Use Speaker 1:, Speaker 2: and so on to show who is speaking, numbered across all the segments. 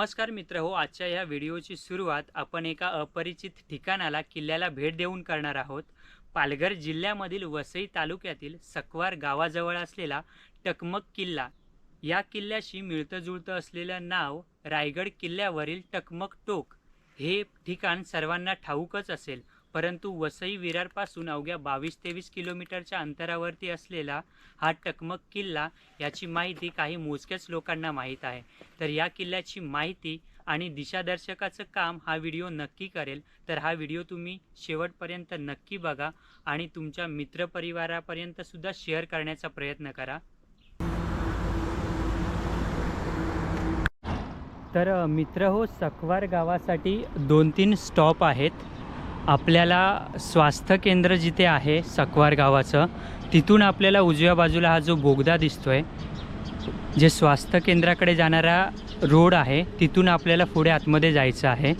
Speaker 1: नमस्कार मित्र हो आजच्या या व्हिडिओची सुरुवात आपण एका अपरिचित ठिकाणाला किल्ल्याला भेट देऊन करणार आहोत. पालघर जिल्ह्यामधील वसई तालुक्यातील सकवार गावाजवळ असलेला टकमक किल्ला. या किल्ल्याशी मिळतं जुळतं असलेलं नाव रायगड किल्ल्यावरील टकमक टोक. हे ठिकाण सर्वांना ठाऊकच असेल. परंतु वसई विरारपासून अवघ्या बावीस तेवीस किलोमीटरच्या अंतरावरती असलेला हा टकमक किल्ला याची माहिती काही मोजक्याच लोकांना माहीत आहे. तर या किल्ल्याची माहिती आणि दिशादर्शकाचं काम हा व्हिडिओ नक्की करेल. तर हा व्हिडिओ तुम्ही शेवटपर्यंत नक्की बघा आणि तुमच्या मित्रपरिवारापर्यंत सुद्धा शेअर करण्याचा प्रयत्न करा. तर मित्र हो सकवार गावासाठी दोन तीन स्टॉप आहेत. आपल्याला स्वास्थ्य केंद्र जिथे आहे सकवार गावाचं तिथून आपल्याला उजव्या बाजूला हा जो बोगदा दिसतोय जे स्वास्थ्य केंद्राकडे जाणारा रोड आहे तिथून आपल्याला पुढे आतमध्ये जायचं आहे.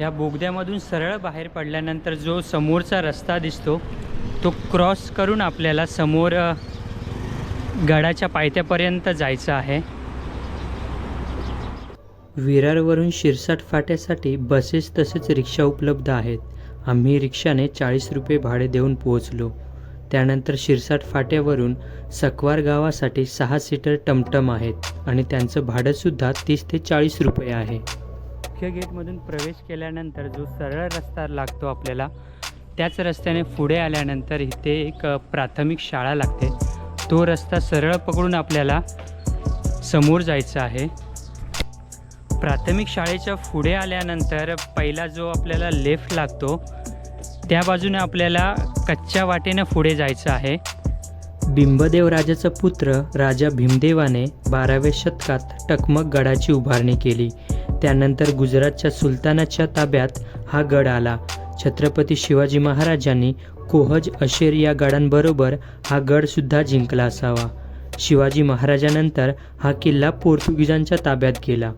Speaker 1: या बोगद्यामधून सरळ बाहेर पडल्यानंतर जो समोरचा रस्ता दिसतो तो क्रॉस करून आपल्याला समोर गडाच्या पायथ्यापर्यंत जायचं आहे. विरारवरून शिरसाट फाट्यासाठी बसेस तसेच रिक्षा उपलब्ध आहेत. आम्ही रिक्षाने चाळीस रुपये भाडे देऊन पोहोचलो. त्यानंतर शिरसाट फाट्यावरून सकवार गावासाठी सहा सीटर टमटम आहेत आणि त्यांचं भाडंसुद्धा तीस ते चाळीस रुपये आहे. मुख्य गेटमधून प्रवेश केल्यानंतर जो सरळ रस्ता लागतो आपल्याला त्याच रस्त्याने पुढे आल्यानंतर इथे एक प्राथमिक शाळा लागते. तो रस्ता सरळ पकडून आपल्याला समोर जायचं आहे. प्राथमिक शाळेच्या पुढे आल्यानंतर पहिला जो आपल्याला लेफ्ट लागतो त्या बाजूने आपल्याला कच्च्या वाटेनं पुढे जायचं आहे. बिंबदेव राजाचा पुत्र राजा भीमदेवाने बाराव्या शतकात टकमक गडाची उभारणी केली. त्यानंतर गुजरातच्या सुलतानाच्या ताब्यात हा गड आला. छत्रपती शिवाजी महाराजांनी कोहज अशेर या गडांबरोबर हा गडसुद्धा जिंकला असावा. शिवाजी महाराजानंतर हा किल्ला पोर्तुगीजांच्या ताब्यात गेला.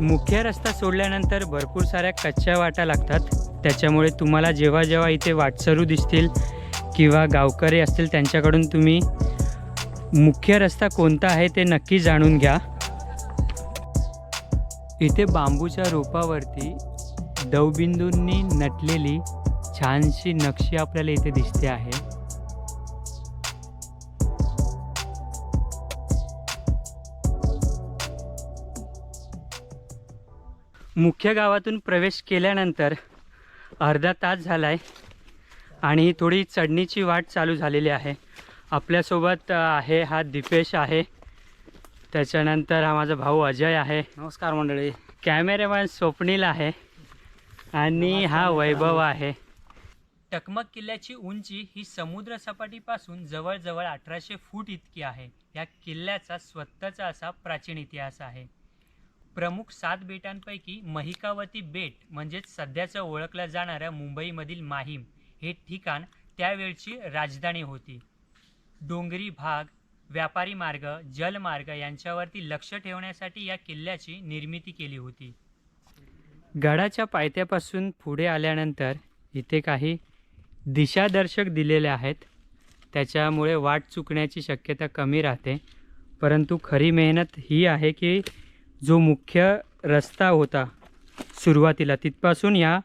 Speaker 1: मुख्य रस्ता सोडल्यानंतर भरपूर साऱ्या कच्च्या वाटा लागतात. त्याच्यामुळे तुम्हाला जेव्हा जेव्हा इथे वाटसरू दिसतील किंवा गावकरी असतील त्यांच्याकडून तुम्ही मुख्य रस्ता कोणता आहे ते नक्की जाणून घ्या. इथे बांबूच्या रोपावरती दवबिंदूंनी नटलेली छानशी नक्षी आपल्याला इथे दिसते आहे. मुख्य गावातून प्रवेश केल्यानंतर अर्धा तास झाला आहे आणि थोडी चढणीची वाट चालू झालेली आहे. आपल्यासोबत आहे हा दिपेश आहे. त्याच्यानंतर हा माझा भाऊ अजय आहे.
Speaker 2: नमस्कार मंडळी.
Speaker 1: कॅमेरामॅन स्वप्नील आहे आणि हा वैभव आहे. टकमक किल्ल्याची उंची ही समुद्र सपाटीपासून जवळजवळ अठराशे फूट इतकी आहे. या किल्ल्याचा स्वतःचा असा प्राचीन इतिहास आहे. प्रमुख सात बेटांपैकी महिकावती बेट म्हणजेच सध्याचं ओळखलं जाणारं मुंबईमधील माहीम हे ठिकाण त्यावेळची राजधानी होती. डोंगरी भाग व्यापारी मार्ग जलमार्ग यांच्यावरती लक्ष ठेवण्यासाठी या किल्ल्याची निर्मिती केली होती. गडाच्या पायथ्यापासून पुढे आल्यानंतर इथे काही दिशादर्शक दिलेले आहेत. त्याच्यामुळे वाट चुकण्याची शक्यता कमी राहते. परंतु खरी मेहनत ही आहे की जो मुख्य रस्ता होता सुरुवातीला. तिथपासून या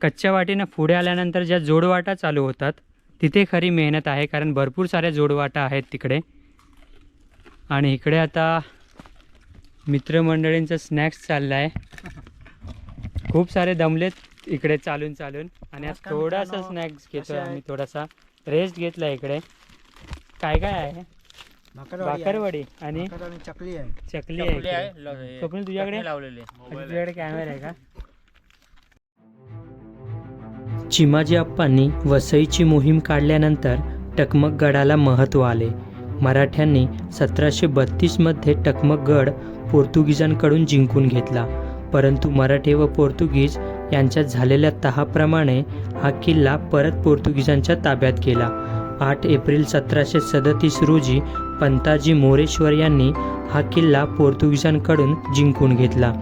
Speaker 1: कच्च्या वाटेनं पुढे आल्यानंतर ज्या जोडवाटा चालू होतात तिथे खरी मेहनत आहे कारण भरपूर साऱ्या जोडवाटा आहेत तिकडे. आणि इकडे आता मित्रमंडळींचा स्नॅक्स चालला आहे खूप सारे दमलेत इकडे चालून चालून. आणि आज थोडासा. स्नॅक्स घेतो आम्ही? थोडासा रेस्ट घेतला इकडे. काय काय आहे?
Speaker 2: भाकरवाडी
Speaker 1: आणि
Speaker 2: चकली आहे.
Speaker 1: चकली आहे. स्वप्नील तुझ्याकडे?
Speaker 3: लावलेले
Speaker 1: तुझ्याकडे कॅमेरा आहे का?
Speaker 4: चिमाजी अप्पांनी वसईची मोहीम काढल्यानंतर टकमक गडाला महत्त्व आले. मराठ्यांनी सतराशे बत्तीसमध्ये टकमक गड पोर्तुगीजांकडून जिंकून घेतला. परंतु मराठे व पोर्तुगीज यांच्यात झालेल्या तहाप्रमाणे हा किल्ला परत पोर्तुगीजांच्या ताब्यात गेला. आठ एप्रिल सतराशे सदतीस रोजी पंताजी मोरेश्वर यांनी हा किल्ला पोर्तुगीजांकडून जिंकून घेतला.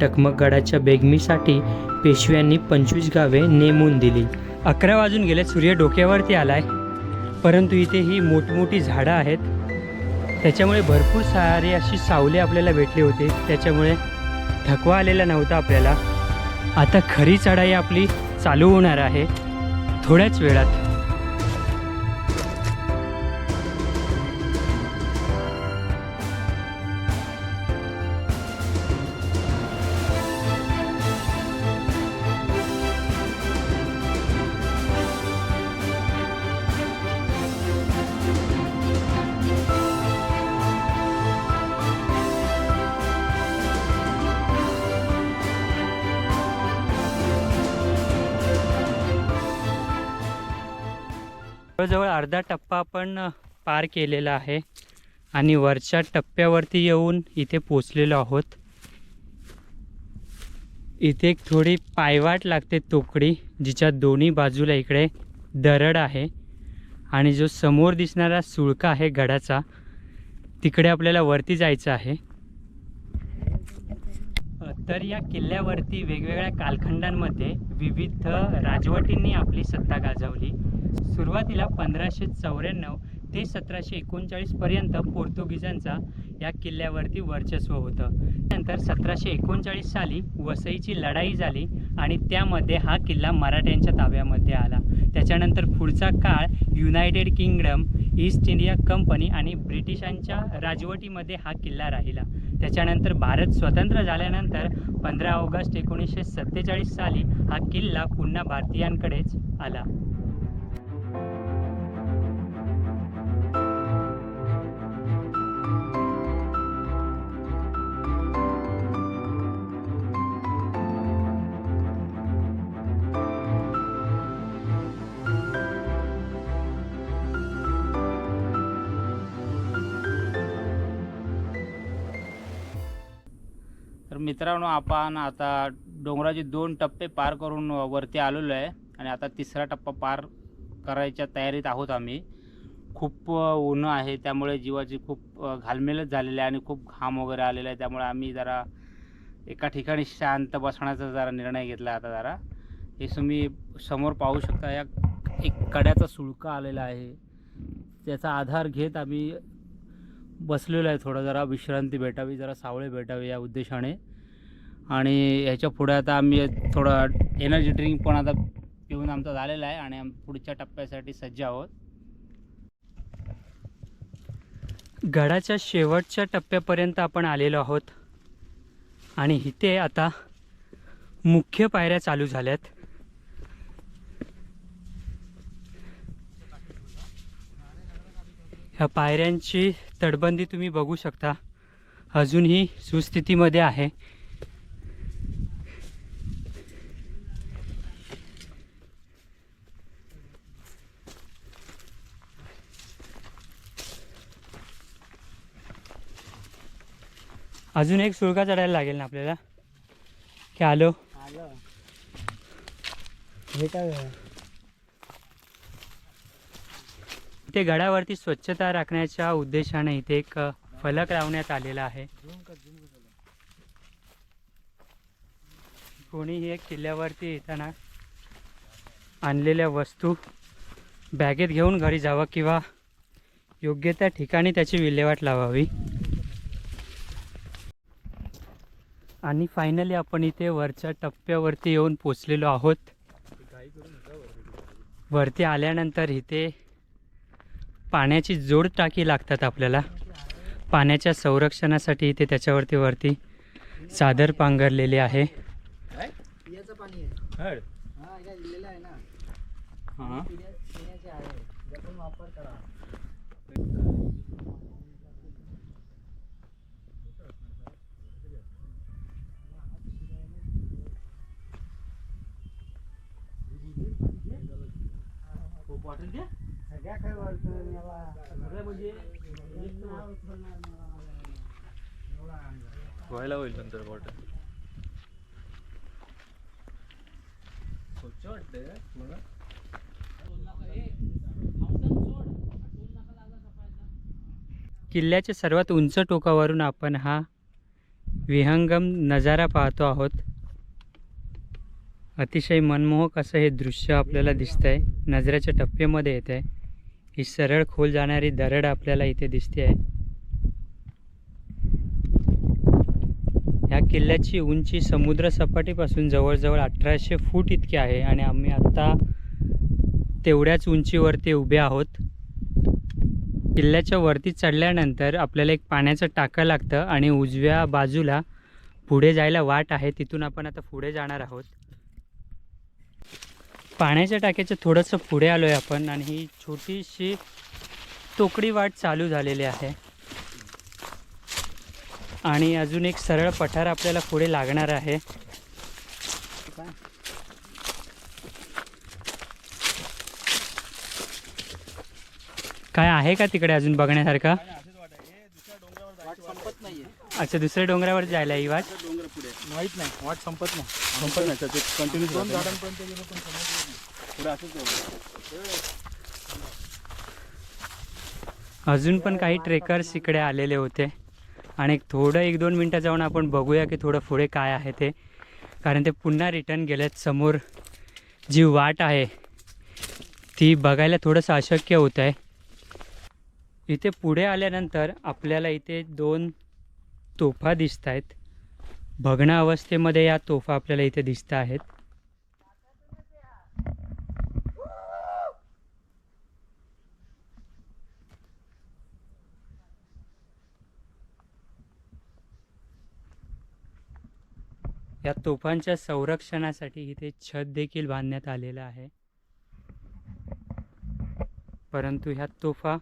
Speaker 4: टकमकगडाच्या बेगमीसाठी पेशव्यांनी पंचवीस गावे नेमून दिली.
Speaker 1: अकरा वाजून गेले सूर्य डोक्यावरती आलाय. परंतु इथे ही मोठमोठी झाडं आहेत. त्याच्यामुळे भरपूर सारी अशी सावली आपल्याला भेटली होती. त्याच्यामुळे थकवा आलेला नव्हता आपल्याला. आता खरी चढाई आपली चालू होणार आहे. थोड्याच वेळात. जवळजवळ अर्धा टप्पा आपण पार केलेला आहे. आणि वरच्या टप्प्यावरती येऊन इथे पोचलेलो आहोत. इथे एक थोडी पायवाट लागते तोकडी जिच्या दोन्ही बाजूला इकडे दरड आहे. आणि जो समोर दिसणारा सुळका आहे गडाचा तिकडे आपल्याला वरती जायचं आहे. तर या किल्ल्यावरती वेगवेगळ्या कालखंडांमध्ये विविध राजवटींनी आपली सत्ता गाजवली. सुरुवातीला पंधराशे चौऱ्याण्णव ते सतराशे एकोणचाळीसपर्यंत पोर्तुगीजांचा या किल्ल्यावरती वर्चस्व होतं. नंतर सतराशे एकोणचाळीस साली वसईची लढाई झाली आणि त्यामध्ये हा किल्ला मराठ्यांच्या ताब्यामध्ये आला. त्याच्यानंतर पुढचा काळ United Kingdom East India Company आणि ब्रिटिशांच्या राजवटीमध्ये हा किल्ला राहिला. त्याच्यानंतर भारत स्वतंत्र झाल्यानंतर पंधरा ऑगस्ट एकोणीसशे सत्तेचाळीस साली हा किल्ला पुन्हा भारतीयांकडेच आला.
Speaker 2: तर मित्रांनो आपण आता डोंगराचे दोन टप्पे पार करून वरती आलेलो आहे आणि आता तिसरा टप्पा पार करायच्या तयारीत आहोत आम्ही. खूप ऊन आहे त्यामुळे जीवाची खूप घालमेलच झालेली आहे आणि खूप घाम वगैरे आलेला आहे. त्यामुळे आम्ही जरा एका ठिकाणी शांत बसण्याचा जरा निर्णय घेतला आता जरा. हे तुम्ही समोर पाहू शकता या एक कड्याचा सुळका आलेला आहे. त्याचा आधार घेत आम्ही बसलेलो आहे थोडं जरा. विश्रांती भेटावी जरा सावळे भेटावी या उद्देशाने. आणि ह्याच्या पुढे आता आम्ही थोडं एनर्जी ड्रिंक पण आता पिऊन आमचा झालेला आहे आणि पुढच्या टप्प्यासाठी सज्ज आहोत.
Speaker 1: गडाच्या शेवटच्या टप्प्यापर्यंत आपण आलेलो आहोत. आणि इथे आता मुख्य पायऱ्या चालू झाल्यात. ह्या पायऱ्यांची तटबंदी तुम्ही बघू शकता. अजूनही सुस्थितीमध्ये आहे. अजून एक सुळका चढायला लागेल ना आपल्याला? की आलो? ते गडावरती स्वच्छता राखण्याच्या उद्देशाने इथे एक फलक लावण्यात आलेला आहे. कोणीही एक किल्ल्यावरती येताना आणलेल्या वस्तू बॅगेत घेऊन घरी जावं किंवा योग्य त्या ठिकाणी त्याची विल्हेवाट लावावी. आणि फायनली आपण इथे वरच्या टप्प्यावरती येऊन पोचलेलो आहोत. वरती आल्यानंतर इथे पाण्याची जोड टाकी लागतात आपल्याला. पाण्याच्या संरक्षणासाठी इथे त्याच्यावरती वरती चादर पांघरलेली आहे.
Speaker 2: हो, पिण्याचं सगळ्या. म्हणजे
Speaker 3: व्हायला होईल नंतर बॉटल स्वच्छ वाटतंय
Speaker 1: किल्ल्याच्या सर्वात उंच टोकावरून आपण हा विहंगम नजारा पाहतो आहोत. अतिशय मनमोहक असं हे दृश्य आपल्याला दिसतंय. नजरेच्या टप्प्यामध्ये येत आहे ही सरळ खोल जाणारी दरड आपल्याला इथे दिसते आहे. ह्या किल्ल्याची उंची समुद्र सपाटीपासून जवळजवळ अठराशे फूट इतकी आहे आणि आम्ही आत्ता तेवढ्याच उंचीवरती उभे आहोत. किल्ल्याच्या वरती चढल्यानंतर आपल्याला एक पाण्याचं टाकं लागतं आणि उजव्या बाजूला पुढे जायला वाट आहे. तिथून आपण आता पुढे जाणार आहोत. पाण्याच्या टाक्याच्या थोडंसं पुढे आलो आहे आपण आणि ही छोटीशी तोकडी वाट चालू झालेली आहे. आणि अजून एक सरळ पठार आपल्याला पुढे लागणार आहे. काय आहे का तिकडे अजून बघण्यासारखं? अच्छा दुसऱ्या डोंगरावर जायला ही वाट?
Speaker 3: माहीत नाही. वाट संपत नाही. संपत नाही. कंटिन्यू
Speaker 1: अजून पण काही ट्रेकर्स इकडे आलेले होते. आणि थोडं एक दोन मिनटं जाऊन आपण बघूया की थोडं पुढे काय आहे ते. कारण ते पुन्हा रिटर्न गेलेत समोर. जी वाट आहे ती बघायला थोडंसं अशक्य होत आहे इथे पुढे आल्यानंतर आपल्याला इथे दोन तोफा दिसत आहेत भग्ना अवस्थेमध्ये या तोफा आपल्याला इथे दिसत आहेत. या तोफांच्या संरक्षणासाठी इथे छत देखील बांधण्यात आलेलं आहे. परंतु ह्या तोफा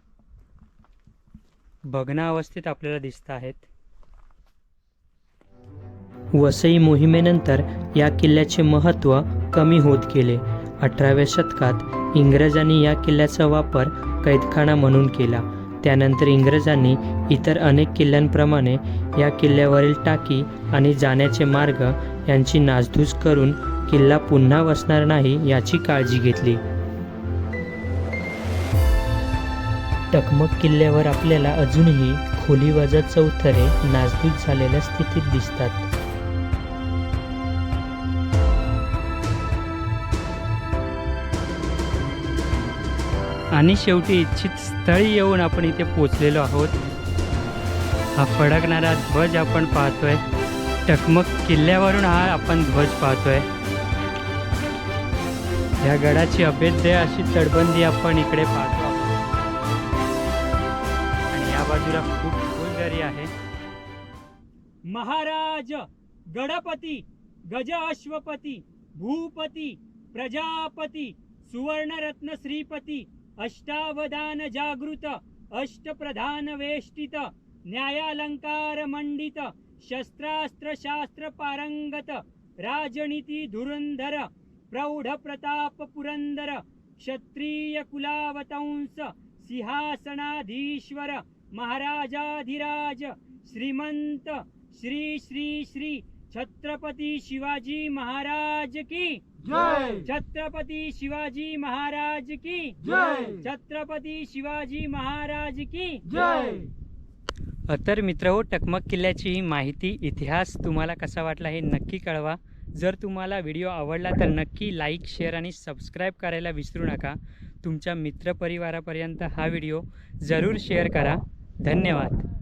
Speaker 1: भग्नावस्थेत आपल्याला दिसत आहेत.
Speaker 4: वसई मोहिमेनंतर या किल्ल्याचे महत्त्व कमी होत गेले. अठराव्या शतकात इंग्रजांनी या किल्ल्याचा वापर कैदखाना म्हणून केला. त्यानंतर इंग्रजांनी इतर अनेक किल्ल्यांप्रमाणे या किल्ल्यावरील टाकी आणि जाण्याचे मार्ग यांची नासधूस करून किल्ला पुन्हा वसणार नाही याची काळजी घेतली. टकमक किल्ल्यावर आपल्याला अजूनही खोलीवाजा चौथरे नासधूस झालेल्या स्थितीत दिसतात.
Speaker 1: आणि शेवटी इच्छित स्थळी येऊन आपण इथे पोचलेलो आहोत. हा फडकणारा ध्वज आपण पाहतोय. टकमक किल्ल्यावरून हा आपण ध्वज पाहतोय. या गडाची अभेद्य अशी तटबंदी आपण इकडे पाहतो. आणि या बाजूला खूप खोल आहे. महाराज गणपती गज अश्वपती भूपती प्रजापती सुवर्णरत्न श्रीपती अष्टावधान जागृत अष्टप्रधान वेष्टित न्यायालंकार मंडित शस्त्रास्त्र शास्त्र पारंगत राजनीती धुरंधर प्रौढ प्रताप पुरंदर क्षत्रिय कुलावतंस सिंहासनाधीश्वर महाराजाधिराज श्रीमंत श्री श्री श्री छत्रपती शिवाजी महाराज की
Speaker 3: जय।
Speaker 1: छत्रपती शिवाजी महाराज की।
Speaker 3: जय.
Speaker 1: छत्रपती शिवाजी महाराज की।
Speaker 3: जय।
Speaker 1: तर मित्र हो टकमक किल्ल्याची ही माहिती इतिहास तुम्हाला कसा वाटला हे नक्की कळवा. जर तुम्हाला व्हिडिओ आवडला तर नक्की लाईक शेअर आणि सबस्क्राईब करायला विसरू नका. तुमच्या मित्रपरिवारापर्यंत हा व्हिडिओ जरूर शेअर करा. धन्यवाद.